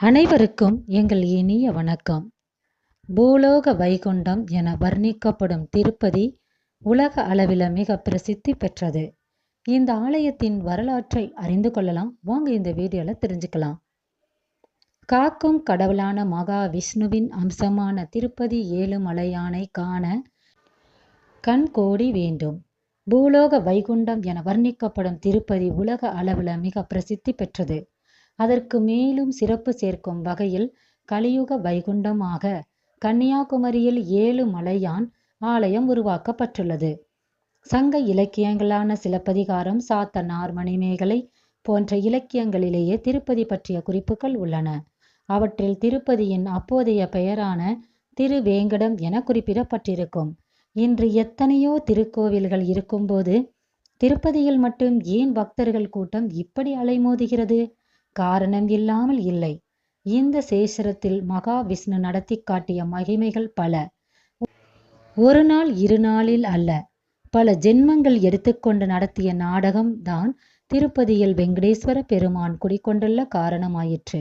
அனைவருக்கும் எங்கள் இனிய வணக்கம். பூலோக வைகுண்டம் என வர்ணிக்கப்படும் திருப்பதி உலக அளவில் மிக பிரசித்தி பெற்றது. இந்த ஆலயத்தின் வரலாற்றை அறிந்து கொள்ளலாம். வாங்க இந்த வீடியோவில் தெரிஞ்சுக்கலாம். காக்கும் கடவுளான மகா விஷ்ணுவின் அம்சமான திருப்பதி ஏழுமலையானை காண கண் கோடி வேண்டும். பூலோக வைகுண்டம் என வர்ணிக்கப்படும் திருப்பதி உலக அளவில் மிக பிரசித்தி பெற்றது. அதற்கு மேலும் சிறப்பு சேர்க்கும் வகையில் கலியுக வைகுண்டமாக கன்னியாகுமரியில் ஏழு மலையான் ஆலயம் உருவாக்கப்பட்டுள்ளது. சங்க இலக்கியங்களான சிலப்பதிகாரம் சாத்தனார் மணிமேகலை போன்ற இலக்கியங்களிலேயே திருப்பதி பற்றிய குறிப்புகள் உள்ளன. அவற்றில் திருப்பதியின் அப்போதைய பெயரான திருவேங்கடம் என குறிப்பிடப்பட்டிருக்கும். இன்று எத்தனையோ திருக்கோவில்கள் இருக்கும்போது திருப்பதியில் மட்டும் ஏன் பக்தர்கள் கூட்டம் இப்படி அலைமோதுகிறது? காரணம் இல்லாமல் இல்லை. இந்த சேஷரத்தில் மகா விஷ்ணு நடத்தி காட்டிய மகிமைகள் பல. ஒரு நாள் இரு நாளில் அல்ல. பல ஜென்மங்கள் எடுத்துக்கொண்டு நடத்திய நாடகம் தான் திருப்பதியில் வெங்கடேஸ்வர பெருமான் குடிக்கொண்டுள்ள காரணமாயிற்று.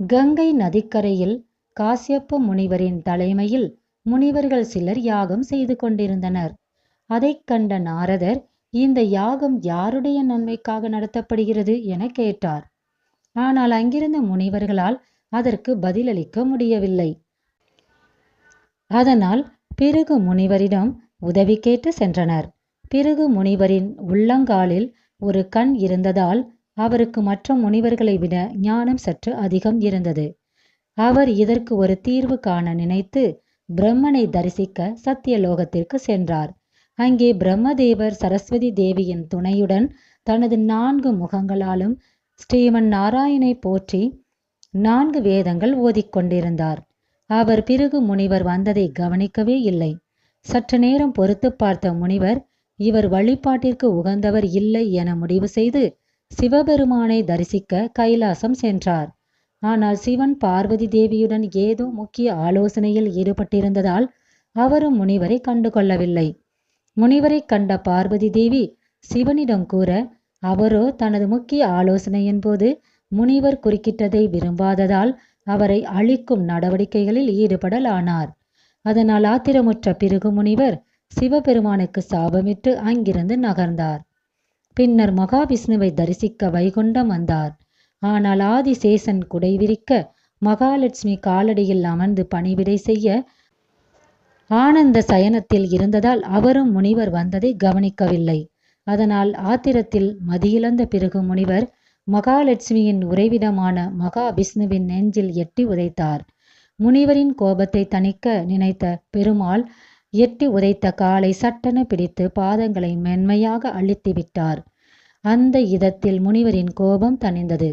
கங்கை நதிக்கரையில் காசியப்ப முனிவரின் தலைமையில் முனிவர்கள் சிலர் யாகம் செய்து கொண்டிருந்தனர். அதைக் கண்ட நாரதர் இந்த யாகம் யாருடைய நன்மைக்காக நடத்தப்படுகிறது என கேட்டார். ஆனால் அங்கிருந்த முனிவர்களால் அதற்கு பதிலளிக்க முடியவில்லை. அதனால் பிறகு முனிவரிடம் உதவி கேட்டு சென்றனர். பிறகு முனிவரின் உள்ளங்காலில் ஒரு கண் இருந்ததால் அவருக்கு மற்ற முனிவர்களை விட ஞானம் சற்று அதிகம் இருந்தது. அவர் இதற்கு ஒரு தீர்வு காண நினைத்து பிரம்மனை தரிசிக்க சத்தியலோகத்திற்கு சென்றார். அங்கே பிரம்மதேவர் சரஸ்வதி தேவியின் துணையுடன் தனது நான்கு முகங்களாலும் ஸ்ரீமன் நாராயணை போற்றி நான்கு வேதங்கள் ஓதிக்கொண்டிருந்தார். அவர் பிறகு முனிவர் வந்ததை கவனிக்கவே இல்லை. சற்று நேரம் பொறுத்து பார்த்த முனிவர் இவர் வழிபாட்டிற்கு உகந்தவர் இல்லை என முடிவு செய்து சிவபெருமானை தரிசிக்க கைலாசம் சென்றார். ஆனால் சிவன் பார்வதி தேவியுடன் ஏதோ முக்கிய ஆலோசனையில் ஈடுபட்டிருந்ததால் அவரும் முனிவரை கண்டுகொள்ளவில்லை. முனிவரை கண்ட பார்வதி தேவி சிவனிடம் கூற அவரோ தனது முக்கிய ஆலோசனையின் போது முனிவர் குறுக்கிட்டதை விரும்பாததால் அவரை அழிக்கும் நடவடிக்கைகளில் ஈடுபடலானார். அதனால் ஆத்திரமுற்ற பிறகு முனிவர் சிவபெருமானுக்கு சாபமிட்டு அங்கிருந்து நகர்ந்தார். பின்னர் மகாவிஷ்ணுவை தரிசிக்க வைகுண்டம் வந்தார். ஆனால் ஆதிசேஷன் குடைவிரிக்க மகாலட்சுமி காலடியில் அமர்ந்து பணிவிடை செய்ய ஆனந்த சயனத்தில் இருந்ததால் அவரும் முனிவர் வந்ததை கவனிக்கவில்லை. அதனால் ஆத்திரத்தில் மதியிழந்த பிறகு முனிவர் மகாலட்சுமியின் உறைவிடமான மகா விஷ்ணுவின் நெஞ்சில் எட்டி உதைத்தார். முனிவரின் கோபத்தை தணிக்க நினைத்த பெருமாள் எட்டி உதைத்த காலை சட்டென பிடித்து பாதங்களை மென்மையாக அழித்து விட்டார். அந்த இதத்தில் முனிவரின் கோபம் தணிந்தது.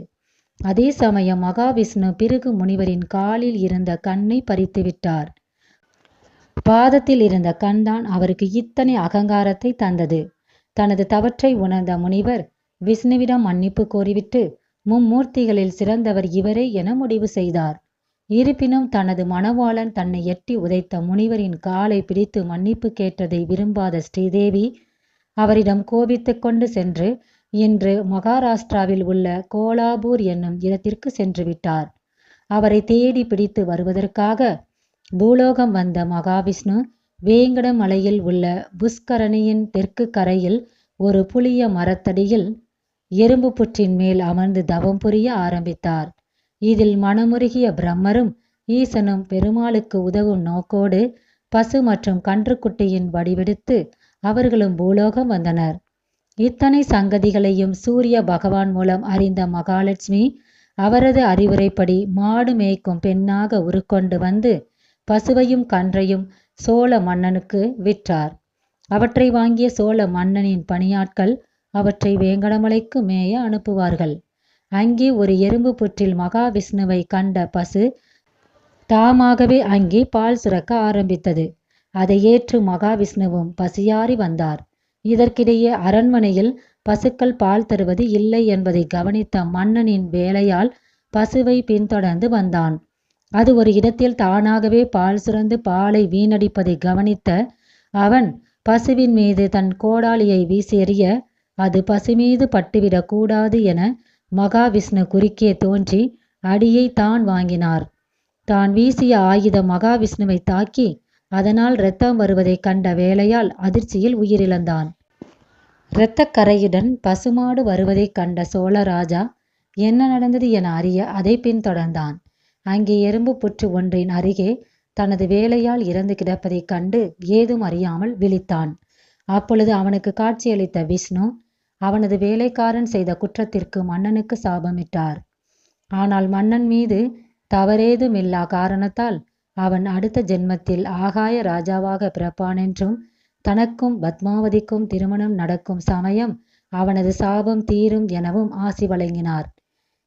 அதே சமயம் மகாவிஷ்ணு பிறகு முனிவரின் காலில் இருந்த கண்ணை பறித்து விட்டார். பாதத்தில் இருந்த கண்தான் அவருக்கு இத்தனை அகங்காரத்தை தந்தது. தனது தவற்றை உணர்ந்த முனிவர் விஷ்ணுவிடம் மன்னிப்பு கோரிவிட்டு மும்மூர்த்திகளில் சிறந்தவர் இவரே என முடிவு செய்தார். இருப்பினும் தனது மணவாளன் தன்னை எட்டி உதைத்த முனிவரின் காலை பிடித்து மன்னிப்பு கேட்டதை விரும்பாத ஸ்ரீதேவி அவரிடம் கோபித்து கொண்டு சென்று இன்று மகாராஷ்டிராவில் உள்ள கோலாபூர் என்னும் இடத்திற்கு சென்று விட்டார். அவரை தேடி பிடித்து வருவதற்காக பூலோகம் வந்த மகாவிஷ்ணு வேங்கட மலையில் உள்ள புஷ்கரணியின் தெற்கு கரையில் ஒரு புளிய மரத்தடியில் எறும்பு புற்றின் மேல் அமர்ந்து தவம் புரிய ஆரம்பித்தார். இதில் மனமுருகிய பிரம்மரும் ஈசனும் பெருமாளுக்கு உதவும் நோக்கோடு பசு மற்றும் கன்றுக்குட்டியின் வடிவெடுத்து அவர்களும் பூலோகம் வந்தனர். இத்தனை சங்கதிகளையும் சூரிய பகவான் மூலம் அறிந்த மகாலட்சுமி அவரது அறிவுரைப்படி மாடு மேய்க்கும் பெண்ணாக உருக்கொண்டு வந்து பசுவையும் கன்றையும் சோழ மன்னனுக்கு விற்றார். அவற்றை வாங்கிய சோழ மன்னனின் பணியாட்கள் அவற்றை வேங்கடமலைக்கு மேய அனுப்புவார்கள். அங்கே ஒரு எறும்பு புற்றில் மகாவிஷ்ணுவை கண்ட பசு தாமாகவே அங்கே பால் சுரக்க ஆரம்பித்தது. அதை ஏற்று மகாவிஷ்ணுவும் பசியாறி வந்தார். இதற்கிடையே அரண்மனையில் பசுக்கள் பால் தருவது இல்லை என்பதை கவனித்த மன்னனின் வேலையால் பசுவை பின்தொடர்ந்து வந்தான். அது ஒரு இடத்தில் தானாகவே பால் சுரந்து பாலை வீணடிப்பதை கவனித்த அவன் பசுவின் மீது தன் கோடாலியை வீசி அது பசு மீது பட்டுவிடக் கூடாது என மகாவிஷ்ணு குறுக்கே தோன்றி அடியை தான் வாங்கினார். தான் வீசிய ஆயுதம் மகாவிஷ்ணுவை தாக்கி அதனால் இரத்தம் வருவதைக் கண்ட வேளையால் அதிர்ச்சியில் உயிரிழந்தான். இரத்தக்கரையுடன் பசுமாடு வருவதைக் கண்ட சோழராஜா என்ன நடந்தது என அறிய அதை பின்தொடர்ந்தான். அங்கே எறும்பு புற்று ஒன்றின் அருகே தனது வேலையால் இறந்து கிடப்பதைக் கண்டு ஏதும் அறியாமல் விழித்தான். அப்பொழுது அவனுக்கு காட்சியளித்த விஷ்ணு அவனது வேலைக்காரன் செய்த குற்றத்திற்கு மன்னனுக்கு சாபமிட்டார். ஆனால் மன்னன் மீது தவறேதுமில்லா காரணத்தால் அவன் அடுத்த ஜென்மத்தில் ஆகாய ராஜாவாக பிறப்பான் என்றும் தனக்கும் பத்மாவதிக்கும் திருமணம் நடக்கும் சமயம் அவனது சாபம் தீரும் எனவும் ஆசி வழங்கினார்.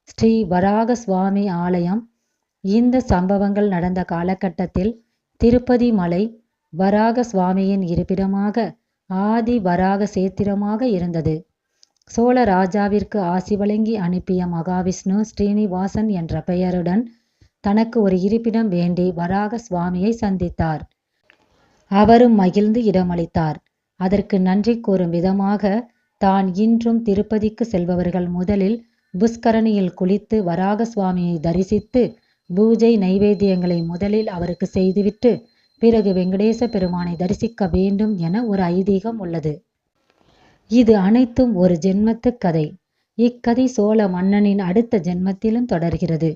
ஸ்ரீ வராக சுவாமி ஆலயம் இந்த சம்பவங்கள் நடந்த காலகட்டத்தில் திருப்பதி மலை வராக சுவாமியின் இருப்பிடமாக ஆதி வராக சேத்திரமாக இருந்தது. சோழ ராஜாவிற்கு ஆசி வழங்கி அனுப்பிய மகாவிஷ்ணு ஸ்ரீனிவாசன் என்ற பெயருடன் தனக்கு ஒரு இருப்பிடம் வேண்டி வராக சுவாமியை சந்தித்தார். அவரும் மகிழ்ந்து இடமளித்தார். அதற்கு நன்றி கூறும் விதமாக தான் இன்றும் திருப்பதிக்கு செல்பவர்கள் முதலில் புஷ்கரணியில் குளித்து வராக சுவாமியை தரிசித்து பூஜை நைவேத்தியங்களை முதலில் அவருக்கு செய்துவிட்டு பிறகு வெங்கடேச பெருமானை தரிசிக்க வேண்டும் என ஒரு ஐதீகம் உள்ளது. இது அனைத்தும் ஒரு ஜென்மத்து கதை. இக்கதை சோழ மன்னனின் அடுத்த ஜென்மத்திலும் தொடர்கிறது.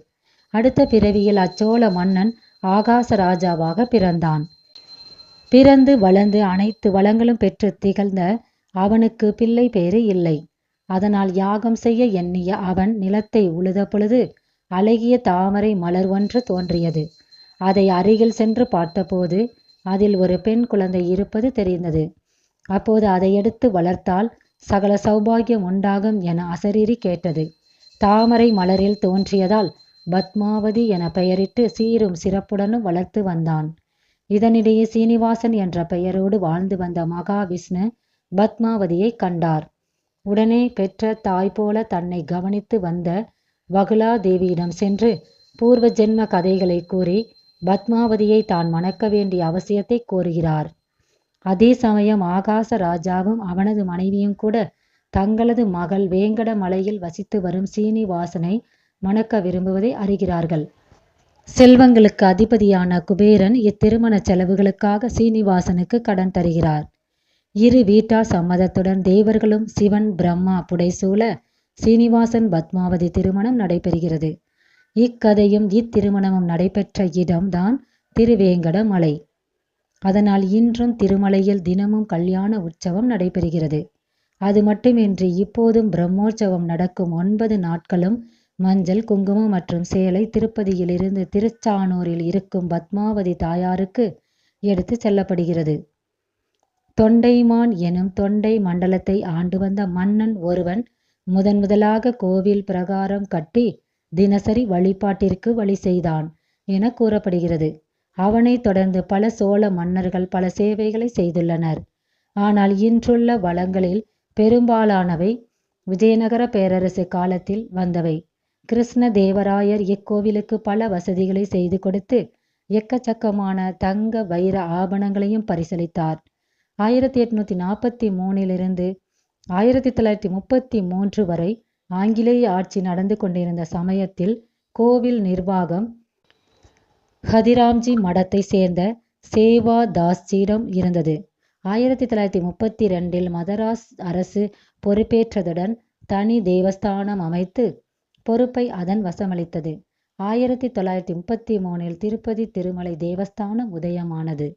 அடுத்த பிறவியில் அச்சோழ மன்னன் ஆகாச ராஜாவாக பிறந்தான். பிறந்து வளர்ந்து அனைத்து வளங்களும் பெற்று திகழ்ந்த அவனுக்கு பிள்ளை பேறு இல்லை. அதனால் யாகம் செய்ய எண்ணிய அவன் நிலத்தை உழுத பொழுது அழகிய தாமரை மலர் ஒன்று தோன்றியது. அதை அருகில் சென்று பார்த்தபோது அதில் ஒரு பெண் குழந்தை இருப்பது தெரிந்தது. அப்போது அதை எடுத்து வளர்த்தால் சகல சௌபாகியம் உண்டாகும் என அசரீரி கேட்டது. தாமரை மலரில் தோன்றியதால் பத்மாவதி என பெயரிட்டு சீரும் சிறப்புடனும் வளர்த்து வந்தான். இதனிடையே சீனிவாசன் என்ற பெயரோடு வாழ்ந்து வந்த மகாவிஷ்ணு பத்மாவதியை கண்டார். உடனே பெற்ற தாய் போல தன்னை கவனித்து வந்த வகுலா தேவியிடம் சென்று பூர்வ ஜென்ம கதைகளை கூறி பத்மாவதியை தான் மணக்க வேண்டிய அவசியத்தை கோருகிறார். அதே சமயம் ஆகாச ராஜாவும் அவனது மனைவியும் கூட தங்களது மகள் வேங்கட மலையில் வசித்து வரும் சீனிவாசனை மணக்க விரும்புவதை அறிகிறார்கள். செல்வங்களுக்கு அதிபதியான குபேரன் இத்திருமண செலவுகளுக்காக சீனிவாசனுக்கு கடன் தருகிறார். இரு வீட்டா சம்மதத்துடன் தேவர்களும் சிவன் பிரம்மா புடைசூழ சீனிவாசன் பத்மாவதி திருமணம் நடைபெறுகிறது. இக்கதையும் இத்திருமணமும் நடைபெற்ற இடம்தான் திருவேங்கட மலை அதனால் இன்றும் திருமலையில் தினமும் கல்யாண உற்சவம் நடைபெறுகிறது. அது மட்டுமின்றி இப்போதும் பிரம்மோற்சவம் நடக்கும் ஒன்பது நாட்களும் மஞ்சள் குங்குமம் மற்றும் சேலை திருப்பதியிலிருந்து திருச்சானூரில் இருக்கும் பத்மாவதி தாயாருக்கு எடுத்து செல்லப்படுகிறது. தொண்டைமான் எனும் தொண்டை மண்டலத்தை ஆண்டு வந்த மன்னன் ஒருவன் முதன் முதலாக கோவில் பிரகாரம் கட்டி தினசரி வழிபாட்டிற்கு வழி செய்தான் என கூறப்படுகிறது. அவனைத் தொடர்ந்து பல சோழ மன்னர்கள் பல சேவைகளை செய்துள்ளனர். ஆனால் இன்றுள்ள வளங்களில் பெரும்பாலானவை விஜயநகர பேரரசு காலத்தில் வந்தவை. கிருஷ்ண தேவராயர் இக்கோவிலுக்கு பல வசதிகளை செய்து கொடுத்து எக்கச்சக்கமான தங்க வைர ஆபணங்களையும் பரிசளித்தார். ஆயிரத்தி எட்நூத்தி நாற்பத்தி மூணிலிருந்து ஆயிரத்தி தொள்ளாயிரத்தி முப்பத்தி மூன்று வரை ஆங்கிலேய ஆட்சி நடந்து கொண்டிருந்த சமயத்தில் கோவில் நிர்வாகம் ஹதிராம்ஜி மடத்தை சேர்ந்த சேவா தாஸ்ஜியிடம் இருந்தது. ஆயிரத்தி தொள்ளாயிரத்தி முப்பத்தி ரெண்டில் மதராஸ் அரசு பொறுப்பேற்றதுடன் தனி தேவஸ்தானம் அமைத்து பொறுப்பை அதன் வசமளித்தது. ஆயிரத்தி தொள்ளாயிரத்தி முப்பத்தி மூணில் திருப்பதி திருமலை தேவஸ்தானம் உதயமானது.